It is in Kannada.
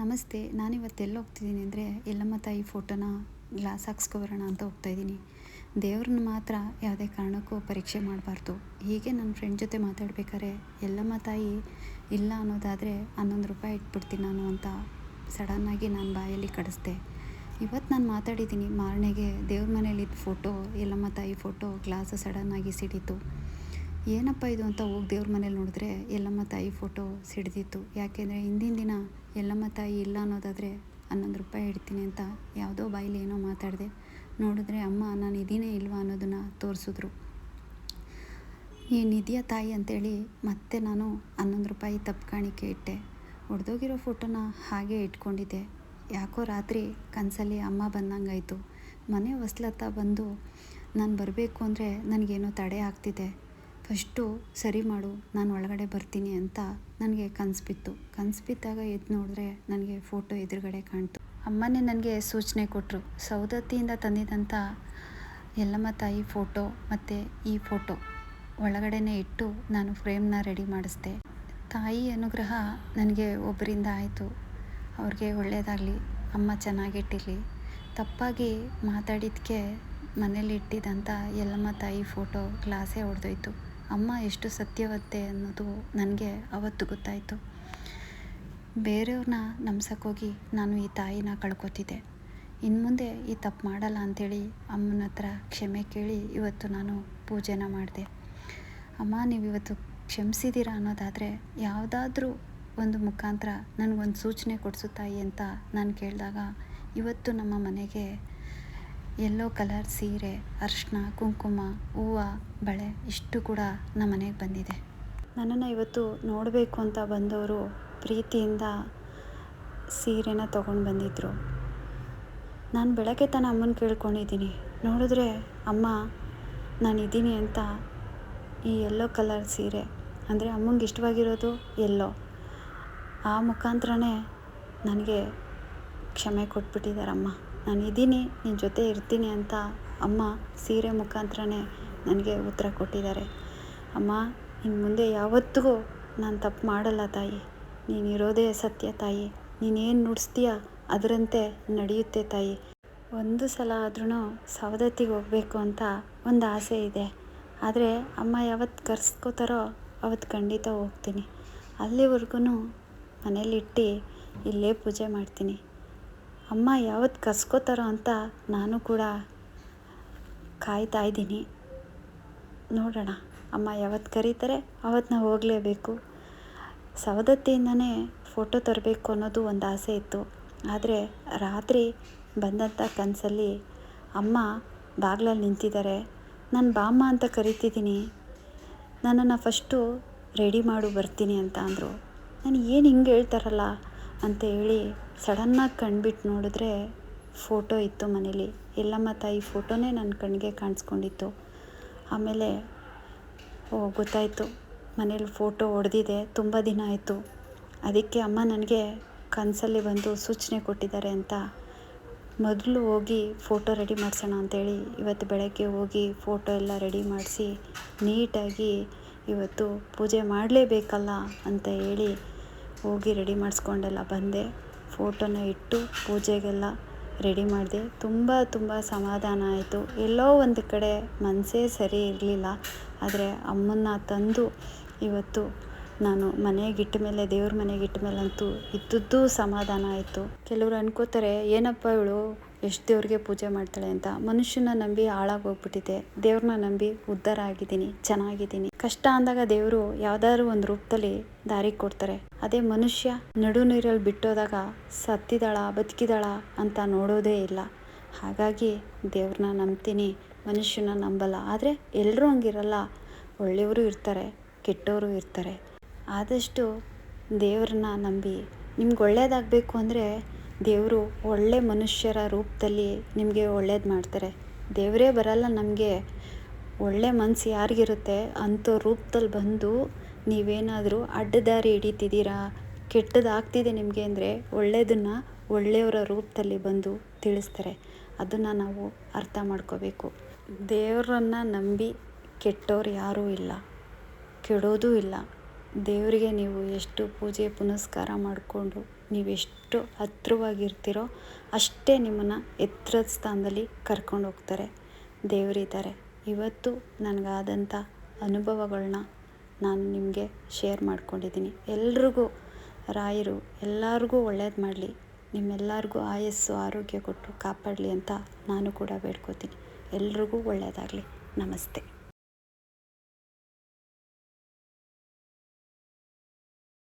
ನಮಸ್ತೆ, ನಾನಿವತ್ತು ಎಲ್ಲಿ ಹೋಗ್ತಿದ್ದೀನಿ ಅಂದರೆ ಎಲ್ಲಮ್ಮ ತಾಯಿ ಫೋಟೋನ ಗ್ಲಾಸ್ ಹಾಕ್ಸ್ಕೊಬರೋಣ ಅಂತ ಹೋಗ್ತಾಯಿದ್ದೀನಿ ದೇವ್ರನ್ನ ಮಾತ್ರ ಯಾವುದೇ ಕಾರಣಕ್ಕೂ ಪರೀಕ್ಷೆ ಮಾಡಬಾರ್ದು. ಹೀಗೆ ನನ್ನ ಫ್ರೆಂಡ್ ಜೊತೆ ಮಾತಾಡ್ಬೇಕಾರೆ ಎಲ್ಲಮ್ಮ ತಾಯಿ ಇಲ್ಲ ಅನ್ನೋದಾದರೆ ಹನ್ನೊಂದು ರೂಪಾಯಿ ಇಟ್ಬಿಡ್ತೀನಿ ನಾನು ಅಂತ ಸಡನ್ನಾಗಿ ನಾನು ಬಾಯಲ್ಲಿ ಕಡಿಸ್ದೆ. ಇವತ್ತು ನಾನು ಮಾತಾಡಿದ್ದೀನಿ ಮಾರನೆಗೆ ದೇವ್ರ ಮನೇಲಿದ್ದ ಫೋಟೋ ಎಲ್ಲಮ್ಮ ತಾಯಿ ಫೋಟೋ ಗ್ಲಾಸ್ ಸಡನ್ನಾಗಿ ಸಿಡೀತು. ಏನಪ್ಪ ಇದು ಅಂತ ಹೋಗಿ ದೇವ್ರ ಮನೇಲಿ ನೋಡಿದ್ರೆ ಎಲ್ಲಮ್ಮ ತಾಯಿ ಫೋಟೋ ಸಿಡ್ದಿತ್ತು. ಯಾಕೆಂದರೆ ಹಿಂದಿನ ದಿನ ಎಲ್ಲಮ್ಮ ತಾಯಿ ಇಲ್ಲ ಅನ್ನೋದಾದರೆ ಹನ್ನೊಂದು ರೂಪಾಯಿ ಇಡ್ತೀನಿ ಅಂತ ಯಾವುದೋ ಬಾಯಿಲಿ ಏನೋ ಮಾತಾಡಿದೆ. ನೋಡಿದ್ರೆ ಅಮ್ಮ ನಾನು ಇದೀನೇ ಇಲ್ವಾ ಅನ್ನೋದನ್ನು ತೋರಿಸಿದ್ರು. ಈ ನಿಧಿಯ ತಾಯಿ ಅಂತೇಳಿ ಮತ್ತೆ ನಾನು ಹನ್ನೊಂದು ರೂಪಾಯಿ ತಪ್ಪು ಕಾಣಿಕೆ ಇಟ್ಟೆ. ಒಡೆದೋಗಿರೋ ಫೋಟೋನ ಹಾಗೆ ಇಟ್ಕೊಂಡಿದ್ದೆ. ಯಾಕೋ ರಾತ್ರಿ ಕನಸಲ್ಲಿ ಅಮ್ಮ ಬಂದಂಗಾಯಿತು. ಮನೆ ಹೊಸ್ಲತ್ತ ಬಂದು ನಾನು ಬರಬೇಕು ಅಂದರೆ ನನಗೇನೋ ತಡೆ ಆಗ್ತಿದೆ. ಫಸ್ಟು ಸರಿ ಮಾಡು, ನಾನು ಒಳಗಡೆ ಬರ್ತೀನಿ ಅಂತ ನನಗೆ ಕನಸು ಬಿತ್ತು ಕನಸು ಬಿದ್ದಾಗ ಎದ್ದು ನೋಡಿದ್ರೆ ನನಗೆ ಫೋಟೋ ಎದುರುಗಡೆ ಕಾಣ್ತು. ಅಮ್ಮನೇ ನನಗೆ ಸೂಚನೆ ಕೊಟ್ಟರು ಸೌದತ್ತಿಯಿಂದ ತಂದಿದ್ದಂಥ ಎಲ್ಲಮ್ಮ ತಾಯಿ ಫೋಟೋ ಮತ್ತು ಈ ಫೋಟೋ ಒಳಗಡೆನೇ ಇಟ್ಟು ನಾನು ಫ್ರೇಮ್ನ ರೆಡಿ ಮಾಡಿಸ್ದೆ. ತಾಯಿ ಅನುಗ್ರಹ ನನಗೆ ಒಬ್ಬರಿಂದ ಆಯಿತು. ಅವ್ರಿಗೆ ಒಳ್ಳೆಯದಾಗಲಿ ಅಮ್ಮ ಚೆನ್ನಾಗಿಟ್ಟಿರಲಿ ತಪ್ಪಾಗಿ ಮಾತಾಡಿದ್ದಕ್ಕೆ ಮನೇಲಿ ಇಟ್ಟಿದ್ದಂಥ ಎಲ್ಲಮ್ಮ ತಾಯಿ ಫೋಟೋ ಗ್ಲಾಸೇ ಹೊಡೆದೋಯ್ತು ಅಮ್ಮ ಎಷ್ಟು ಸತ್ಯವತ್ತೆ ಅನ್ನೋದು ನನಗೆ ಅವತ್ತು ಗೊತ್ತಾಯಿತು. ಬೇರೆಯವ್ರನ್ನ ನಂಬ್ಸೋಕ್ಕೋಗಿ ನಾನು ಈ ತಾಯಿನ ಕಳ್ಕೊತಿದ್ದೆ. ಇನ್ನು ಮುಂದೆ ಈ ತಪ್ಪು ಮಾಡಲ್ಲ ಅಂಥೇಳಿ ಅಮ್ಮನ ಹತ್ರ ಕ್ಷಮೆ ಕೇಳಿ ಇವತ್ತು ನಾನು ಪೂಜೆನ ಮಾಡಿದೆ. ಅಮ್ಮ ನೀವು ಇವತ್ತು ಕ್ಷಮಿಸಿದ್ದೀರಾ ಅನ್ನೋದಾದರೆ ಯಾವುದಾದ್ರೂ ಒಂದು ಮುಖಾಂತರ ನನಗೊಂದು ಸೂಚನೆ ಕೊಡಿಸು ತಾಯಿ ಅಂತ ನಾನು ಕೇಳಿದಾಗ ಇವತ್ತು ನಮ್ಮ ಮನೆಗೆ ಯೆಲ್ಲೋ ಕಲರ್ ಸೀರೆ ಅರಿಶಿನ ಕುಂಕುಮ, ಹೂವು, ಬಳೆ ಇಷ್ಟು ಕೂಡ ನಮ್ಮ ಮನೆಗೆ ಬಂದಿದೆ. ನನ್ನನ್ನು ಇವತ್ತು ನೋಡಬೇಕು ಅಂತ ಬಂದವರು ಪ್ರೀತಿಯಿಂದ ಸೀರೆನ ತೊಗೊಂಡು ಬಂದಿದ್ದರು ನಾನು ಬೆಳಗ್ಗೆ ತನ ಅಮ್ಮನ ಕೇಳ್ಕೊಂಡಿದ್ದೀನಿ. ನೋಡಿದ್ರೆ, ಅಮ್ಮ, ನಾನು ಇದ್ದೀನಿ ಅಂತ ಈ ಎಲ್ಲೋ ಕಲರ್ ಸೀರೆ. ಅಂದರೆ ಅಮ್ಮಂಗೆ ಇಷ್ಟವಾಗಿರೋದು ಎಲ್ಲೋ ಆ ಮುಖಾಂತರನೇ ನನಗೆ ಕ್ಷಮೆ ಕೊಟ್ಬಿಟ್ಟಿದ್ದಾರಮ್ಮ ನಾನು ಇದ್ದೀನಿ ನಿನ್ನ ಜೊತೆ ಇರ್ತೀನಿ ಅಂತ ಅಮ್ಮ ಸೀರೆ ಮುಖಾಂತರನೇ ನನಗೆ ಉತ್ತರ ಕೊಟ್ಟಿದ್ದಾರೆ. ಅಮ್ಮ ಇನ್ನು ಮುಂದೆ ಯಾವತ್ತಿಗೂ ನಾನು ತಪ್ಪು ಮಾಡಲ್ಲ ತಾಯಿ. ನೀನು ಇರೋದೇ ಸತ್ಯ ತಾಯಿ. ನೀನೇನು ನುಡಿಸ್ತೀಯ ಅದರಂತೆ ನಡೆಯುತ್ತೆ ತಾಯಿ. ಒಂದು ಸಲ ಆದ್ರೂ ಸವದತ್ತಿಗೆ ಹೋಗಬೇಕು ಅಂತ ಒಂದು ಆಸೆ ಇದೆ. ಆದರೆ ಅಮ್ಮ ಯಾವತ್ತು ಕರೆಸ್ಕೋತಾರೋ ಅವತ್ತು ಖಂಡಿತ ಹೋಗ್ತೀನಿ. ಅಲ್ಲಿವರೆಗೂ ಮನೇಲಿಟ್ಟು ಇಲ್ಲೇ ಪೂಜೆ ಮಾಡ್ತೀನಿ. ಅಮ್ಮ ಯಾವತ್ತು ಕಸ್ಕೋತಾರೋ ಅಂತ ನಾನು ಕೂಡ ಕಾಯ್ತಾ ಇದ್ದೀನಿ. ನೋಡೋಣ. ಅಮ್ಮ ಯಾವತ್ತು ಕರೀತಾರೆ ಅವತ್ತು ನಾವು ಹೋಗಲೇಬೇಕು. ಸವದತ್ತಿಯಿಂದನೇ ಫೋಟೋ ತರಬೇಕು ಅನ್ನೋದು ಒಂದು ಆಸೆ ಇತ್ತು. ಆದರೆ ರಾತ್ರಿ ಬಂದಂಥ ಕನಸಲ್ಲಿ ಅಮ್ಮ ಬಾಗ್ಲಲ್ಲಿ ನಿಂತಿದ್ದಾರೆ. ನಾನು ಬಾಮ್ಮ ಅಂತ ಕರಿತಿದ್ದೀನಿ. ನನ್ನನ್ನು ಫಸ್ಟು ರೆಡಿ ಮಾಡು ಬರ್ತೀನಿ ಅಂತ ಅಂದರು. ನಾನು ಏನು ಹಿಂಗೆ ಹೇಳ್ತಾರಲ್ಲ? ಅಂತ ಹೇಳಿ ಸಡನ್ನಾಗಿ ಕಣ್ಬಿಟ್ಟು ನೋಡಿದ್ರೆ ಫೋಟೋ ಇತ್ತು ಮನೇಲಿ. ಎಲ್ಲಮ್ಮ ತಾಯಿ ಫೋಟೋನೇ ನನ್ನ ಕಣ್ಣಿಗೆ ಕಾಣಿಸ್ಕೊಂಡಿತ್ತು. ಆಮೇಲೆ, ಓ, ಗೊತ್ತಾಯಿತು. ಮನೇಲಿ ಫೋಟೋ ಹೊಡೆದಿದೆ, ತುಂಬ ದಿನ ಆಯಿತು. ಅದಕ್ಕೆ ಅಮ್ಮ ನನಗೆ ಕನಸಲ್ಲಿ ಬಂದು ಸೂಚನೆ ಕೊಟ್ಟಿದ್ದಾರೆ ಅಂತ ಮೊದಲು ಹೋಗಿ ಫೋಟೋ ರೆಡಿ ಮಾಡಿಸೋಣ ಅಂತೇಳಿ ಇವತ್ತು ಬೆಳಗ್ಗೆ ಹೋಗಿ ಫೋಟೋ ಎಲ್ಲ ರೆಡಿ ಮಾಡಿಸಿ ನೀಟಾಗಿ ಇವತ್ತು ಪೂಜೆ ಮಾಡಲೇಬೇಕಲ್ಲ ಅಂತ ಹೇಳಿ ಹೋಗಿ ರೆಡಿ ಮಾಡಿಸ್ಕೊಂಡೆಲ್ಲ ಬಂದೆ. ಫೋಟೋನ ಇಟ್ಟು ಪೂಜೆಗೆಲ್ಲ ರೆಡಿ ಮಾಡಿದೆ. ತುಂಬ ತುಂಬ ಸಮಾಧಾನ ಆಯಿತು. ಎಲ್ಲೋ ಒಂದು ಕಡೆ ಮನಸ್ಸೇ ಸರಿ ಇರಲಿಲ್ಲ. ಆದರೆ ಅಮ್ಮನ್ನ ತಂದು ಇವತ್ತು ನಾನು ಮನೆಗಿಟ್ಟ ಮೇಲೆ, ದೇವ್ರ ಮನೆಗಿಟ್ಟ ಮೇಲಂತೂ ಇದ್ದದ್ದು ಸಮಾಧಾನ ಆಯಿತು. ಕೆಲವರು ಅನ್ಕೋತಾರೆ, ಏನಪ್ಪ ಇವಳು? ಎಷ್ಟು ದೇವ್ರಿಗೆ ಪೂಜೆ ಮಾಡ್ತಾಳೆ ಅಂತ ಮನುಷ್ಯನ ನಂಬಿ ಹಾಳಾಗೋಗ್ಬಿಟ್ಟಿದೆ. ದೇವ್ರನ್ನ ನಂಬಿ ಉದ್ಧಾರ ಆಗಿದ್ದೀನಿ, ಚೆನ್ನಾಗಿದ್ದೀನಿ. ಕಷ್ಟ ಅಂದಾಗ ದೇವರು ಯಾವ್ದಾದ್ರು ಒಂದು ರೂಪದಲ್ಲಿ ದಾರಿ ಕೊಡ್ತಾರೆ. ಅದೇ ಮನುಷ್ಯ ನಡು ನೀರಲ್ಲಿ ಬಿಟ್ಟೋದಾಗ ಸತ್ತಿದಾಳ, ಬದುಕಿದಾಳ ಅಂತ ನೋಡೋದೇ ಇಲ್ಲ. ಹಾಗಾಗಿ ದೇವ್ರನ್ನ ನಂಬ್ತೀನಿ, ಮನುಷ್ಯನ ನಂಬಲ್ಲ. ಆದರೆ ಎಲ್ಲರೂ ಹಂಗಿರಲ್ಲ. ಒಳ್ಳೆಯವರು ಇರ್ತಾರೆ, ಕೆಟ್ಟವರು ಇರ್ತಾರೆ. ಆದಷ್ಟು ದೇವ್ರನ್ನ ನಂಬಿ. ನಿಮ್ಗೆ ಒಳ್ಳೇದಾಗಬೇಕು ಅಂದರೆ ದೇವರು ಒಳ್ಳೆ ಮನುಷ್ಯರ ರೂಪದಲ್ಲಿ ನಿಮಗೆ ಒಳ್ಳೇದು ಮಾಡ್ತಾರೆ. ದೇವರೇ ಬರಲ್ಲ ನಮಗೆ. ಒಳ್ಳೆ ಮನಸ್ಸು ಯಾರಿಗಿರುತ್ತೆ? ಅಂಥ ರೂಪದಲ್ಲಿ ಬಂದು ನೀವೇನಾದರೂ ಅಡ್ಡದಾರಿ ಹಿಡಿತಿದ್ದೀರಾ? ಕೆಟ್ಟದಾಗ್ತಿದೆ ನಿಮಗೆ ಅಂದರೆ ಒಳ್ಳೆಯದನ್ನು ಒಳ್ಳೆಯವರ ರೂಪದಲ್ಲಿ ಬಂದು ತಿಳಿಸ್ತಾರೆ. ಅದನ್ನು ನಾವು ಅರ್ಥ ಮಾಡ್ಕೋಬೇಕು. ದೇವರನ್ನು ನಂಬಿ ಕೆಟ್ಟವ್ರು ಯಾರೂ ಇಲ್ಲ. ಕೆಡೋದೂ ಇಲ್ಲ. ದೇವರಿಗೆ ನೀವು ಎಷ್ಟು ಪೂಜೆ ಪುನಸ್ಕಾರ ಮಾಡಿಕೊಂಡು ನೀವೆಷ್ಟು ಹತ್ರವಾಗಿರ್ತೀರೋ ಅಷ್ಟೇ ನಿಮ್ಮನ್ನು ಎತ್ತರದ ಸ್ಥಾನದಲ್ಲಿ ಕರ್ಕೊಂಡು ಹೋಗ್ತಾರೆ. ದೇವರಿದ್ದಾರೆ. ಇವತ್ತು ನನಗಾದಂಥ ಅನುಭವಗಳನ್ನ ನಾನು ನಿಮಗೆ ಶೇರ್ ಮಾಡ್ಕೊಂಡಿದ್ದೀನಿ. ಎಲ್ರಿಗೂ, ರಾಯರು, ಎಲ್ಲರಿಗೂ ಒಳ್ಳೇದು ಮಾಡಲಿ. ನಿಮ್ಮೆಲ್ಲರಿಗೂ ಆಯಸ್ಸು, ಆರೋಗ್ಯ ಕೊಟ್ಟು ಕಾಪಾಡಲಿ ಅಂತ ನಾನು ಕೂಡ ಬೇಡ್ಕೋತೀನಿ. ಎಲ್ರಿಗೂ ಒಳ್ಳೆಯದಾಗಲಿ ನಮಸ್ತೆ.